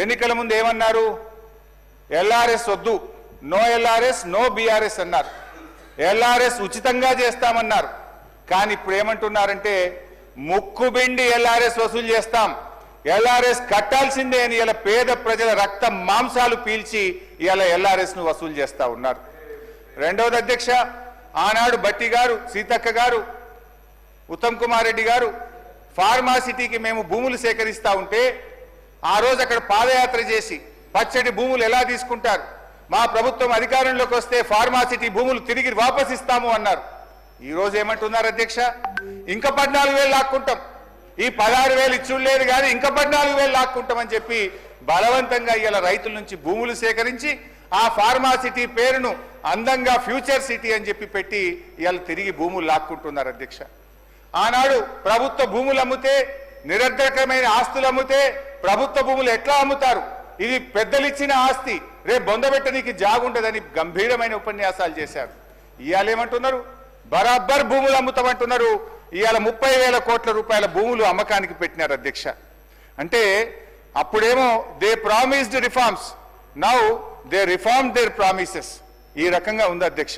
ఎన్నికల ముందు ఏమన్నారు? ఎల్ఆర్ఎస్ వద్దు. నో ఎల్ఆర్ఎస్ నో బీఆర్ఎస్ అన్నారు. ఎల్ఆర్ఎస్ ఉచితంగా చేస్తామన్నారు. కానీ ఇప్పుడు ఏమంటున్నారంటే ముక్కుబిండి ఎల్ఆర్ఎస్ వసూలు చేస్తాం. ఎల్ఆర్ఎస్ కట్టాల్సిందే అని ఇలా పేద ప్రజల రక్త మాంసాలు పీల్చి ఇలా ఎల్ఆర్ఎస్ను వసూలు చేస్తా ఉన్నారు. రెండవది అధ్యక్ష ఆనాడు బట్టి గారు సీతక్క గారు ఉత్తమ్ కుమార్ రెడ్డి గారు ఫార్మాసిటీకి మేము భూములు సేకరిస్తా ఉంటే ఆ రోజు అక్కడ పాదయాత్ర చేసి పచ్చడి భూములు ఎలా తీసుకుంటారు? మా ప్రభుత్వం అధికారంలోకి వస్తే ఫార్మాసిటీ భూములు తిరిగి వాపస్ ఇస్తాము అన్నారు. ఈ రోజు ఏమంటున్నారు అధ్యక్ష? ఇంకా పద్నాలుగు వేలు లాక్కుంటాం. ఈ పదహారు వేలు ఇచ్చుడు కానీ ఇంకా పద్నాలుగు వేలు లాక్కుంటామని చెప్పి బలవంతంగా ఇలా రైతుల నుంచి భూములు సేకరించి ఆ ఫార్మాసిటీ పేరును అందంగా ఫ్యూచర్ సిటీ అని చెప్పి పెట్టి ఇవాళ తిరిగి భూములు లాక్కుంటున్నారు అధ్యక్ష. ఆనాడు ప్రభుత్వ భూములు అమ్మితే నిరర్ధకమైన ఆస్తులు అమ్మితే ప్రభుత్వ భూములు ఎట్లా అమ్ముతారు? ఇది పెద్దలిచ్చిన ఆస్తి. రేపు బొందబెట్టడానికి జాగుండదని గంభీరమైన ఉపన్యాసాలు చేశారు. ఇవాళ ఏమంటున్నారు? బరాబర్ భూములు అమ్ముతామంటున్నారు. ఇవాళ ముప్పై వేల కోట్ల రూపాయల భూములు అమ్మకానికి పెట్టినారు అధ్యక్ష. అంటే అప్పుడేమో they promised reforms. Now they reform their promises. ఈ రకంగా ఉంది అధ్యక్ష.